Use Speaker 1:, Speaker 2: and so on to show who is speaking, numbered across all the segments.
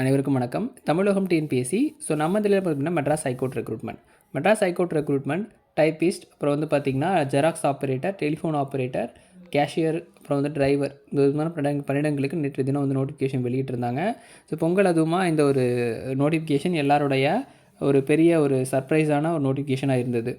Speaker 1: அனைவருக்கும் வணக்கம். தமிழகம் TNPSC so நம்ம இதில் பார்த்தீங்கன்னா Madras high court recruitment Madras high court recruitment typist அப்புறம் வந்து பார்த்திங்கன்னா xerox operator telephone operator cashier அப்புறம் வந்து டிரைவர் இந்த விதமான பன்னெண்டு பன்னிடங்களுக்கு நேற்று தினம் வந்து நோட்டிஃபிகேஷன் வெளியிட்டிருந்தாங்க. ஸோ பொங்கல் அதுவுமா இந்த ஒரு நோட்டிஃபிகேஷன் எல்லாருடைய ஒரு பெரிய ஒரு சர்ப்ரைஸான ஒரு நோட்டிஃபிகேஷனாக இருந்தது.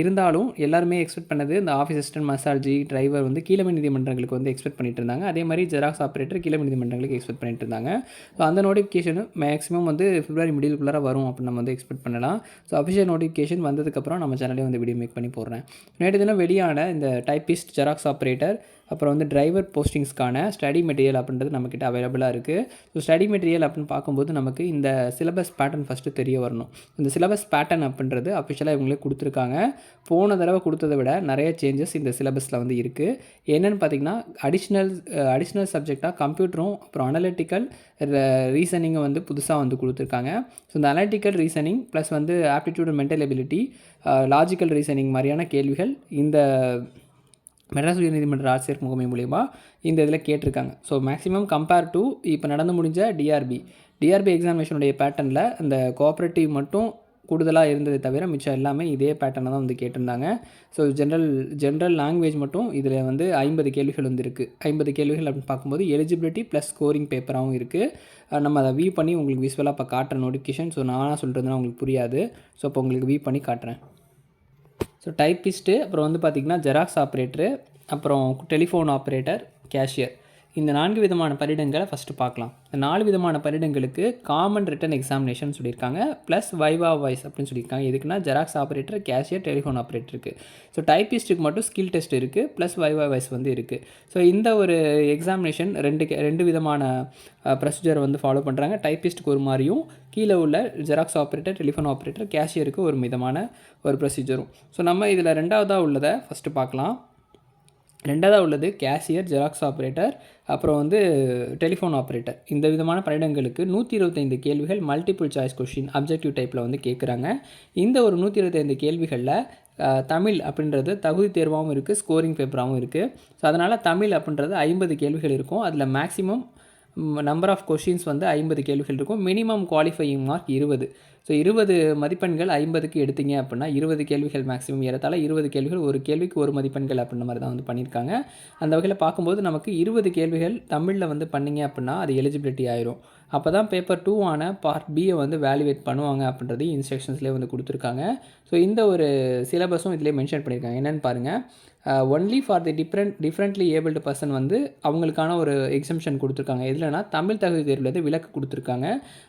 Speaker 1: இருந்தாலும் எல்லாருமே எக்ஸ்பெக்ட் பண்ணது இந்த ஆஃபீஸ் அசிஸ்டன்ட் மசாஜி டிரைவர் வந்து கீழமை நீதிமன்றங்களுக்கு வந்து எக்ஸ்பெக்ட் பண்ணிட்டு இருந்தாங்க. அதே மாதிரி ஜெராக்ஸ் ஆப்ரேட்டர் கீழமை நீதிமன்றங்களுக்கு எக்ஸ்பெக்ட் பண்ணிட்டு இருந்தாங்க. ஸோ அந்த நோட்டிஃபிகேஷன் மேக்ஸிமம் வந்து பிப்ரவரி மிடிலுக்குள்ளார வரும் அப்படின்னு நம்ம வந்து எக்ஸ்பெக்ட் பண்ணலாம். ஸோ அஃபிஷியல் நோட்டிஃபிகேஷன் வந்ததுக்கப்புறம் நம்ம சேனலே வந்து வீடியோ மேக் பண்ணி போடுறேன். நேற்று தினம் வெளியான இந்த டைப்பிஸ்ட் ஜெராக்ஸ் ஆப்ரேட்டர் அப்புறம் வந்து டிரைவர் போஸ்டிங்ஸ்க்கான ஸ்டடி மெட்டீரியல் அப்படின்றது நம்மக்கிட்ட அவைலபிளாக இருக்குது ஸோ ஸ்டடி மெட்டீரியல் அப்படின்னு பார்க்கும்போது நமக்கு இந்த சிலபஸ் பேட்டர்ன் ஃபஸ்ட்டு தெரிய வரணும். இந்த சிலபஸ் பேட்டர்ன் அப்படின்றது அஃபிஷியலாக இவங்களே கொடுத்துருக்காங்க. போன தடவை கொடுத்ததை விட நிறைய சேஞ்சஸ் இந்த சிலபஸில் வந்து இருக்குது என்னென்னு பார்த்தீங்கன்னா அடிஷ்னல் அடிஷ்னல் சப்ஜெக்டாக கம்ப்யூட்டரும் அப்புறம் அனலிட்டிக்கல் ரீசனிங்கை வந்து புதுசாக வந்து கொடுத்துருக்காங்க. ஸோ இந்த அனலிட்டிக்கல் ரீசனிங் ப்ளஸ் வந்து aptitude mental ability logical reasoning மாதிரியான கேள்விகள் இந்த மெட்ராஸ் உயர்நீதிமன்ற ஆட்சியர் முகமை மூலிமா இந்த இதில் கேட்டிருக்காங்க. ஸோ மேக்ஸிமம் கம்பேர் டு இப்போ நடந்து முடிஞ்ச டிஆர்பி டிஆர்பி எக்ஸாமினேஷனுடைய பேட்டர்னில் அந்த கோஆப்ரேட்டிவ் மட்டும் கூடுதலாக இருந்ததை தவிர மிச்சம் எல்லாமே இதே பேட்டர்னை தான் வந்து கேட்டிருந்தாங்க. ஸோ ஜென்ரல் ஜென்ரல் லாங்குவேஜ் மட்டும் இதில் வந்து ஐம்பது கேள்விகள் வந்து இருக்குது ஐம்பது கேள்விகள் அப்படின்னு பார்க்கும்போது எலிஜிபிலிட்டி ப்ளஸ் ஸ்கோரிங் பேப்பராகவும் இருக்குது நம்ம அதை வியூ பண்ணி உங்களுக்கு விஸ்வலாக இப்போ காட்டுற நோட்டிஃபிகேஷன் ஸோ நானாக சொல்கிறதுனா உங்களுக்கு புரியாது. ஸோ இப்போ உங்களுக்கு வியூ பண்ணி காட்டுறேன். ஸோ டைப்பிஸ்ட்டு அப்புறம் வந்து பார்த்திங்கன்னா ஜெராக்ஸ் ஆப்ரேட்டரு அப்புறம் டெலிஃபோன் ஆப்ரேட்டர் கேஷியர் இந்த நான்கு விதமான பரிடங்களை ஃபஸ்ட்டு பார்க்கலாம். இந்த நாலு விதமான பரிடங்களுக்கு காமன் ரிட்டன் எக்ஸாமினேஷன் சொல்லியிருக்காங்க. ப்ளஸ் வைவா வாய்ஸ் அப்படின்னு சொல்லியிருக்காங்க. எதுக்குன்னா ஜெராக்ஸ் ஆப்ரேட்டர் கேஷியர் டெலிஃபோன் ஆப்ரேட்டருக்கு ஸோ டைப்பிஸ்ட்டுக்கு மட்டும் ஸ்கில் டெஸ்ட் இருக்குது ப்ளஸ் வைவா வாய்ஸ் வந்து இருக்குது ஸோ இந்த ஒரு எக்ஸாமினேஷன் ரெண்டு கே- ரெண்டு விதமான ப்ரொசீஜர் வந்து ஃபாலோ பண்ணுறாங்க டைப்பிஸ்ட்டுக்கு ஒரு மாதிரியும் கீழே உள்ள ஜெராக்ஸ் ஆப்ரேட்டர் டெலிஃபோன் ஆப்ரேட்டர் கேஷியருக்கு ஒரு விதமான ஒரு ப்ரொசீஜரும் ஸோ நம்ம இதில் ரெண்டாவதாக உள்ளதை ஃபஸ்ட்டு பார்க்கலாம். ரெண்டாவதாக உள்ளது கேஷியர் ஜெராக்ஸ் ஆப்ரேட்டர் அப்புறம் வந்து டெலிஃபோன் ஆப்ரேட்டர். இந்த விதமான பணியிடங்களுக்கு நூற்றி இருபத்தைந்து கேள்விகள் மல்டிபிள் சாய்ஸ் கொஷின் அப்ஜெக்டிவ் டைப்பில் வந்து கேட்குறாங்க இந்த ஒரு நூற்றி இருபத்தைந்து கேள்விகளில் தமிழ் அப்படின்றது தகுதி தேர்வாகவும் இருக்குது ஸ்கோரிங் பேப்பராகவும் இருக்குது ஸோ அதனால் தமிழ் அப்படின்றது ஐம்பது கேள்விகள் இருக்கும். அதில் மேக்ஸிமம் நம்பர் ஆஃப் கொஷின்ஸ் வந்து ஐம்பது கேள்விகள் இருக்கும். மினிமம் குவாலிஃபையிங் மார்க் இருபது. ஸோ இருபது மதிப்பெண்கள் ஐம்பதுக்கு எடுத்தீங்க அப்படின்னா இருபது கேள்விகள் மேக்ஸிமம் ஏறத்தாழ இருபது கேள்விகள் ஒரு கேள்விக்கு ஒரு மதிப்பெண்கள் அப்படின்ற மாதிரி தான் வந்து பண்ணியிருக்காங்க. அந்த வகையில் பார்க்கும்போது நமக்கு இருபது கேள்விகள் தமிழில் வந்து பண்ணீங்க அப்படின்னா அது எலிஜிபிலிட்டி ஆயிரும். அப்போ தான் பேப்பர் டூ ஆன பார்ட் பியை வந்து வேல்யூவேட் பண்ணுவாங்க அப்படின்றது இன்ஸ்ட்ரக்ஷன்ஸ்லேயே வந்து கொடுத்துருக்காங்க. ஸோ இந்த ஒரு சிலபஸும் இதிலே மென்ஷன் பண்ணியிருக்காங்க. என்னென்னு பாருங்கள் only for the different differently abled person வந்து அவங்களுக்கான ஒரு எக்ஸம்ஷன் கொடுத்துருக்காங்க. எதுலனா தமிழ் தகுதி தேர்வுலேருந்து விலக்கு கொடுத்துருக்காங்க.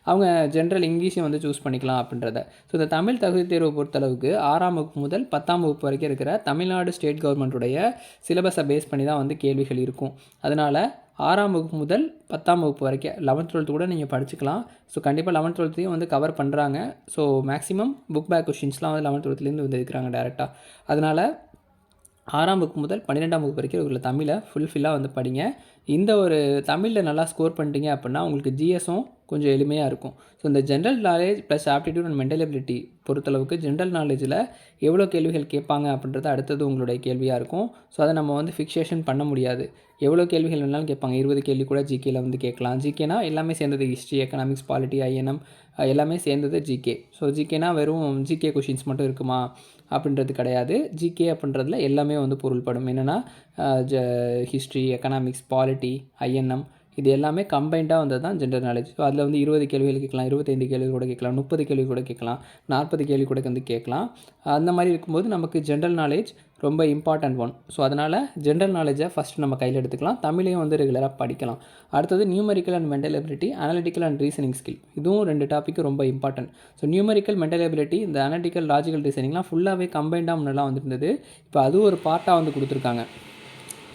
Speaker 1: அவங்க ஜென்ரல் இங்கிலீஷையும் வந்து சூஸ் பண்ணிக்கலாம். அப்படின்றத. ஸோ இந்த தமிழ் தகுதி தேர்வை பொறுத்தளவுக்கு ஆறாம் வகுப்பு முதல் பத்தாம் வகுப்பு வரைக்கும் இருக்கிற தமிழ்நாடு ஸ்டேட் கவர்மெண்ட்டுடைய சிலபஸை பேஸ் பண்ணி தான் வந்து கேள்விகள் இருக்கும். அதனால் ஆறாம் வகுப்பு முதல் பத்தாம் வகுப்பு வரைக்கும் லெவன்த் டுவெல்த்து கூட நீங்கள் படிச்சுக்கலாம். ஸோ கண்டிப்பாக லெவன்த் டுவெல்த்தையும் வந்து கவர் பண்ணுறாங்க ஸோ மேக்ஸிமம் புக் பேக் கொஷின்ஸ்லாம் வந்து லெவன்த் டுவெல்த்துலேருந்து வந்து இருக்கிறாங்க டேரெக்டாக அதனால் ஆறாம் வகுப்பு முதல் பன்னிரெண்டாம் வகுப்பு வரைக்கும் உள்ள தமிழை ஃபுல்ஃபில்லாக வந்து படிங்க. இந்த ஒரு தமிழில் நல்லா ஸ்கோர் பண்ணிட்டீங்க அப்படின்னா உங்களுக்கு ஜிஎஸும் கொஞ்சம் எளிமையாக இருக்கும். ஸோ இந்த general knowledge plus aptitude and mental ability பொறுத்தளவுக்கு ஜென்ரல் நாலேஜில் எவ்வளோ கேள்விகள் கேட்பாங்க அப்படின்றது அடுத்தது உங்களுடைய கேள்வியாக இருக்கும். ஸோ அதை நம்ம வந்து ஃபிக்சேஷன் பண்ண முடியாது. எவ்வளோ கேள்விகள் வேணாலும் கேட்பாங்க. இருபது கேள்வி கூட ஜிகேயில் வந்து கேட்கலாம். ஜிகேனா எல்லாமே சேர்ந்தது ஹிஸ்ட்ரி எக்கனாமிக்ஸ் பாலிட்டி ஐஎன்எம் எல்லாமே சேர்ந்தது ஜிகே ஸோ ஜிகேனா வெறும் ஜிகே கொஷின்ஸ் மட்டும் இருக்குமா? அப்படின்றது கிடையாது. ஜிகே அப்படின்றதுல எல்லாமே வந்து பொருள்படும். என்னென்னா ஜ ஹிஸ்ட்ரி எக்கனாமிக்ஸ் பாலிட்டி ஐஎன்எம் இது எல்லாமே கம்பைண்டாக வந்தது தான் ஜென்ரல் நாலேஜ் ஸோ அதில் வந்து இருபது கேள்விகள் கேட்கலாம் இருபத்தைந்து கேள்வி கூட கேட்கலாம் முப்பது கேள்வி கூட கேட்கலாம் நாற்பது கேள்வி கூட வந்து கேட்கலாம். அந்த மாதிரி இருக்கும்போது நமக்கு ஜென்ரல் நாலேஜ் ரொம்ப இம்பார்ட்டண்ட் ஒன் ஸோ அதனால் ஜென்ரல் நாலேஜை ஃபஸ்ட்டு நம்ம கையில் எடுத்துக்கலாம். தமிழையும் வந்து ரெகுலராக படிக்கலாம். அடுத்தது numerical and mental ability analytical and reasoning skill இதுவும் ரெண்டு டாப்பிக்கு ரொம்ப important so numerical mental ability இந்த அனாலிட்டிக்கல் லாஜிக்கல் ரீசனிங்லாம் ஃபுல்லாகவே கம்பைண்டாக முன்னெல்லாம் வந்துருந்தது. இப்போ அது ஒரு பார்ட்டாக வந்து கொடுத்துருக்காங்க.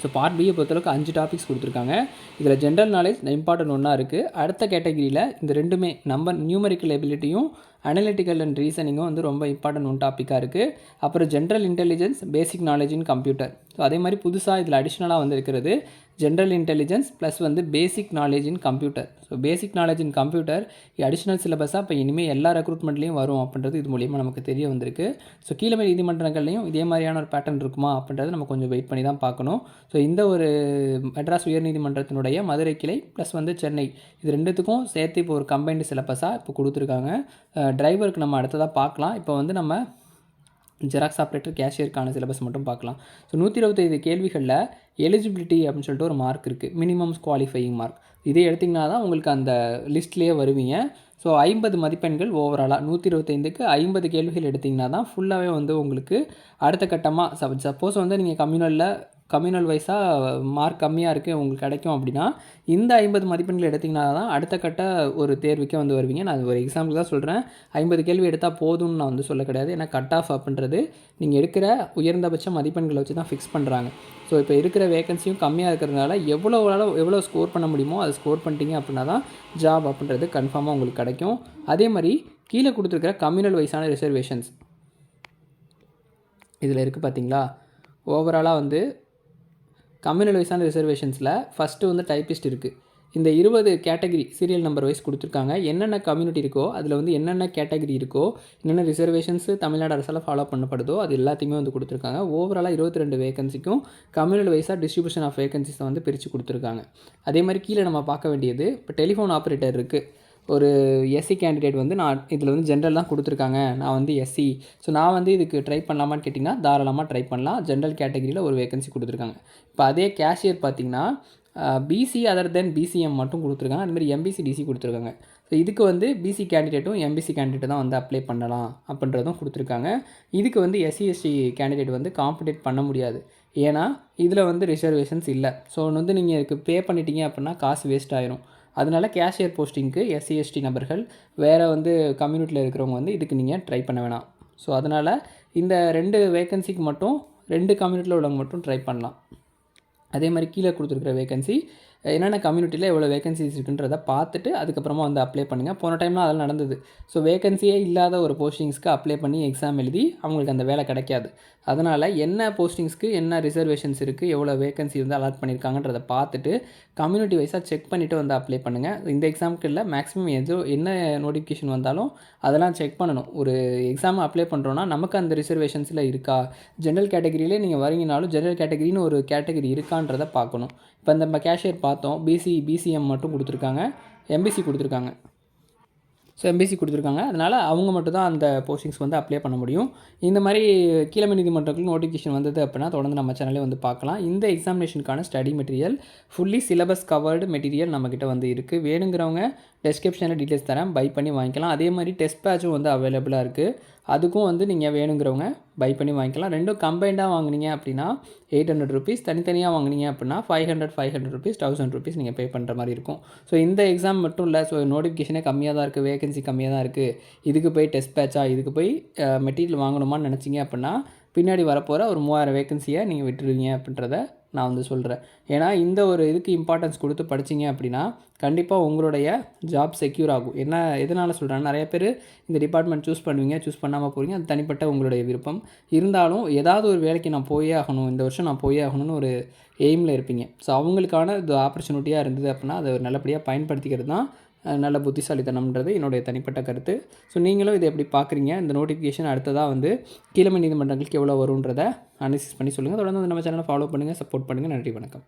Speaker 1: ஸோ பார்ட் பியை பொறுத்தளவுக்கு அஞ்சு டாபிக்ஸ் கொடுத்துருக்காங்க. இதில் ஜென்ரல் நாலேஜ் இம்பார்ட்டன்ட் ஒன்றா இருக்குது அடுத்த கேட்டகிரியில் இந்த ரெண்டுமே நம்பர் நியூமரிக்கல் எபிலிட்டியும் அனலிட்டிக்கல் அண்ட் ரீசனிங்கும் வந்து ரொம்ப இம்பார்ட்டன்ட் ஒன் டாப்பிக்காக இருக்குது அப்புறம் general intelligence basic knowledge in computer so அதே மாதிரி புதுசாக இதில் அடிஷ்னலாக வந்து இருக்கிறது ஜென்ரல் இன்டெலிஜென்ஸ் ப்ளஸ் வந்து basic knowledge in computer so basic knowledge in computer additional சிலபஸாக இப்போ இனிமேல் எல்லா ரெக்ரூட்மெண்ட்லேயும் வரும் அப்படின்றது இது மூலியமாக நமக்கு தெரிய வந்திருக்கு. ஸோ கீழமை நீதிமன்றங்கள்லையும் இதே மாதிரியான ஒரு பேட்டர்ன் இருக்குமா அப்படின்றது நம்ம கொஞ்சம் வெயிட் பண்ணி தான் பார்க்கணும். ஸோ இந்த ஒரு மெட்ராஸ் உயர்நீதிமன்றத்தினுடைய மதுரை கிளை ப்ளஸ் வந்து சென்னை இது ரெண்டுத்துக்கும் சேர்த்து இப்போ ஒரு கம்பைன்டு சிலபஸாக இப்போ கொடுத்துருக்காங்க. டிரைவருக்கு நம்ம அடுத்ததாக பார்க்கலாம். இப்போ வந்து நம்ம ஜெராக்ஸ் ஆப்ரேட்டர் கேஷியருக்கான சிலபஸ் மட்டும் பார்க்கலாம். ஸோ நூற்றி இருபத்தைந்து கேள்விகளில் எலிஜிபிலிட்டி அப்படின்னு சொல்லிட்டு ஒரு மார்க் இருக்குது மினிமம் குவாலிஃபையிங் மார்க் இதே எடுத்திங்கன்னா தான் உங்களுக்கு அந்த லிஸ்ட்லேயே வருவீங்க. ஸோ ஐம்பது மதிப்பெண்கள் ஓவராலாக நூற்றி இருபத்தைந்துக்கு ஐம்பது கேள்விகள் எடுத்திங்கன்னா தான் ஃபுல்லாகவே வந்து உங்களுக்கு அடுத்த கட்டமாக சப்போஸ் வந்து நீங்கள் கம்யூனலில் கம்யூனல் வைஸாக மார்க் கம்மியாக இருக்குது உங்களுக்கு கிடைக்கும் அப்படின்னா இந்த ஐம்பது மதிப்பெண்கள் எடுத்திங்கன்னா தான் அடுத்த கட்ட ஒரு தேர்வுக்கே வந்து வருவீங்க. நான் ஒரு எக்ஸாம்பிள் தான் சொல்கிறேன் ஐம்பது கேள்வி எடுத்தால் போதும்னு நான் வந்து சொல்ல கிடையாது. ஏன்னா கட் ஆஃப் அப்படின்றது நீங்கள் எடுக்கிற உயர்ந்தபட்ச மதிப்பெண்களை வச்சு தான் ஃபிக்ஸ் பண்ணுறாங்க ஸோ இப்போ இருக்கிற வேகன்சியும் கம்மியாக இருக்கிறதுனால எவ்வளோ எவ்வளோ ஸ்கோர் பண்ண முடியுமோ அதை ஸ்கோர் பண்ணிட்டீங்க அப்படின்னா தான் ஜாப் அப்படின்றது கன்ஃபார்மாக உங்களுக்கு கிடைக்கும். அதே மாதிரி கீழே கொடுத்துருக்கிற கம்யூனல் வைஸான ரிசர்வேஷன்ஸ் இதில் இருக்குது பார்த்தீங்களா ஓவராலாக வந்து கம்யூனல் வைஸான ரிசர்வேஷன்ஸில் ஃபஸ்ட்டு வந்து டைப்பிஸ்ட் இருக்குது இந்த இருபது கேட்டகரி சீரியல் நம்பர் வைஸ் கொடுத்துருக்காங்க. என்னென்ன கம்யூனிட்டி இருக்கோ அதில் வந்து என்னென்ன கேட்டகரி இருக்கோ என்னென்ன ரிசர்வேஷன்ஸ் தமிழ்நாடு அரசால் ஃபாலோ பண்ணப்படுதோ அது எல்லாத்தையுமே வந்து கொடுத்துருக்காங்க. ஓவராலாக இருபத்தி ரெண்டு வேகன்சிக்கும் கம்யூனல் வைஸாக டிஸ்ட்ரிபியூஷன் ஆஃப் வேகன்சிஸை வந்து பிரித்து கொடுத்துருக்காங்க. அதே மாதிரி கீழே நம்ம பார்க்க வேண்டியது இப்போ டெலிஃபோன் ஆப்ரேட்டர் இருக்குது ஒரு எஸ்சி கேண்டிடேட் வந்து நான் இதில் வந்து ஜென்ரல் தான் கொடுத்துருக்காங்க. நான் வந்து எஸ்சி ஸோ நான் வந்து இதுக்கு ட்ரை பண்ணலாமான்னு கேட்டிங்கன்னா தாராளமாக ட்ரை பண்ணலாம். ஜென்ரல் கேட்டகரியில் ஒரு வேகன்சி கொடுத்துருக்காங்க. இப்போ அதே கேஷியர் பார்த்திங்கன்னா பிசி அதர் தென் பிசிஎம் மட்டும் கொடுத்துருக்காங்க. அதுமாதிரி எம்பிசி டிசி கொடுத்துருக்காங்க. ஸோ இதுக்கு வந்து பிசி கேண்டிடேட்டும் எம்பிசி கேண்டிடேட்டும் தான் வந்து அப்ளை பண்ணலாம் அப்படின்றதும் கொடுத்துருக்காங்க. இதுக்கு வந்து எஸ்சிஎஸ்டி கேண்டிடேட் வந்து காம்படேட் பண்ண முடியாது. ஏன்னா இதில் வந்து ரிசர்வேஷன்ஸ் இல்லை. ஸோ ஒன்று வந்து நீங்கள் இதுக்கு பே பண்ணிட்டீங்க அப்படின்னா காசு வேஸ்ட் ஆயிரும். அதனால கேஷியர் போஸ்டிங்க்கு எஸ்சி எஸ்டி நபர்கள் வேறு வந்து கம்யூனிட்டியில் இருக்கிறவங்க வந்து இதுக்கு நீங்கள் ட்ரை பண்ண வேணாம். ஸோ அதனால் இந்த ரெண்டு வேக்கன்சிக்கு மட்டும் ரெண்டு கம்யூனிட்டியில் உள்ளவங்க மட்டும் ட்ரை பண்ணலாம். அதே மாதிரி கீழே கொடுத்துருக்குற வேகன்சி என்னென்ன கம்யூனிட்டியில் எவ்வளோ வேகன்சிஸ் இருக்குன்றதை பார்த்துட்டு அதுக்கப்புறமா வந்து அப்ளை பண்ணுங்கள் போன டைம்லாம் அதெல்லாம் நடந்தது. ஸோ வேகன்சியே இல்லாத ஒரு போஸ்டிங்ஸ்க்கு அப்ளை பண்ணி எக்ஸாம் எழுதி அவங்களுக்கு அந்த வேலை கிடைக்காது. அதனால் என்ன போஸ்டிங்ஸ்க்கு என்ன ரிசர்வேஷன்ஸ் இருக்குது எவ்வளோ வேகன்சி வந்து அலாட் பண்ணியிருக்காங்கன்றதை பார்த்துட்டு கம்யூனிட்டி வைஸாக செக் பண்ணிவிட்டு வந்து அப்ளை பண்ணுங்கள் இந்த எக்ஸாமுக்கு இல்லை மேக்ஸிமம் எதோ என்ன நோட்டிஃபிகேஷன் வந்தாலும் அதெல்லாம் செக் பண்ணணும். ஒரு எக்ஸாம் அப்ளை பண்ணுறோன்னா நமக்கு அந்த ரிசர்வேஷன்ஸில் இருக்கா? ஜென்ரல் கேட்டகரியிலே நீங்கள் வரீங்கனாலும் ஜென்ரல் கேட்டகரின்னு ஒரு கேட்டகரி இருக்கான்றதை பார்க்கணும். இப்போ இந்த கேஷியர் பார்த்தோம். பிசி பிசிஎம் மட்டும் கொடுத்துருக்காங்க. எம்பிசி கொடுத்துருக்காங்க. ஸோ எம்பிசி கொடுத்துருக்காங்க. அதனால் அவங்க மட்டும் தான் அந்த போஸ்டிங்ஸ் வந்து அப்ளை பண்ண முடியும். இந்த மாதிரி கீழமை நீதிமன்றங்களுக்கு நோட்டிஃபிகேஷன் வந்தது அப்படின்னா தொடர்ந்து நம்ம சேனலே வந்து பார்க்கலாம். இந்த எக்ஸாமினேஷனுக்கான study material fully syllabus covered material நம்மக்கிட்ட வந்து இருக்குது வேணுங்கிறவங்க டெஸ்கிரிப்ஷனில் டீட்டெயில்ஸ் தரேன். பை பண்ணி வாங்கிக்கலாம். அதே மாதிரி டெஸ்ட் பேட்சும் வந்து அவைலபிளாக இருக்குது அதுக்கும் வந்து நீங்கள் வேணுங்கிறவங்க பை பண்ணி வாங்கிக்கலாம். ரெண்டும் கம்பைண்டாக வாங்கினீங்க அப்படின்னா எயிட் ஹண்ட்ரட் ருபீஸ் தனித்தனியாக வாங்கினீங்க அப்படின்னா five hundred five hundred rupees thousand rupees நீங்கள் பே பண்ணுற மாதிரி இருக்கும். ஸோ இந்த எக்ஸாம் மட்டும் இல்லை. ஸோ நோட்டிஃபிகேஷனே கம்மியாக தான் இருக்குது வேகன்சி கம்மியாக தான் இருக்குது இதுக்கு போய் டெஸ்ட் பேட்சா இதுக்கு போய் மெட்டீரியல் வாங்கணுமான்னு நினச்சிங்க அப்படின்னா பின்னாடி வரப்போகிற ஒரு மூவாயிரம் வேகன்சியை நீங்கள் விட்டுருவீங்க அப்படின்றத நான் வந்து சொல்கிறேன் ஏன்னா இந்த ஒரு இதுக்கு இம்பார்ட்டன்ஸ் கொடுத்து படிச்சிங்க அப்படின்னா கண்டிப்பாக உங்களுடைய ஜாப் செக்யூர் ஆகும். என்ன எதனால் சொல்கிறேன் நிறைய பேர் இந்த டிபார்ட்மெண்ட் சூஸ் பண்ணுவீங்க சூஸ் பண்ணாமல் போகிறீங்க அது தனிப்பட்ட உங்களுடைய விருப்பம். இருந்தாலும் ஏதாவது ஒரு வேலைக்கு நான் போயே ஆகணும் இந்த வருஷம் நான் போயே ஆகணும்னு ஒரு எய்மில் இருப்பீங்க. ஸோ அவங்களுக்கான இது ஆப்பர்ச்சுனிட்டியாக இருந்தது அப்படின்னா அதை நல்லபடியாக பயன்படுத்திக்கிறது தான் நல்ல புத்திசாலித்தனம்ன்றது என்னுடைய தனிப்பட்ட கருத்து. ஸோ நீங்களும் இதை எப்படி பார்க்குறீங்க? இந்த நோட்டிஃபிகேஷன் அடுத்ததாக வந்து கீழமை நீதிமன்றங்களுக்கு எவ்வளோ வருன்றதை அனாலிசிஸ் பண்ணி சொல்லுங்கள் தொடர்ந்து நம்ம சேனலை ஃபாலோ பண்ணுங்கள் சப்போர்ட் பண்ணுங்கள் நன்றி வணக்கம்.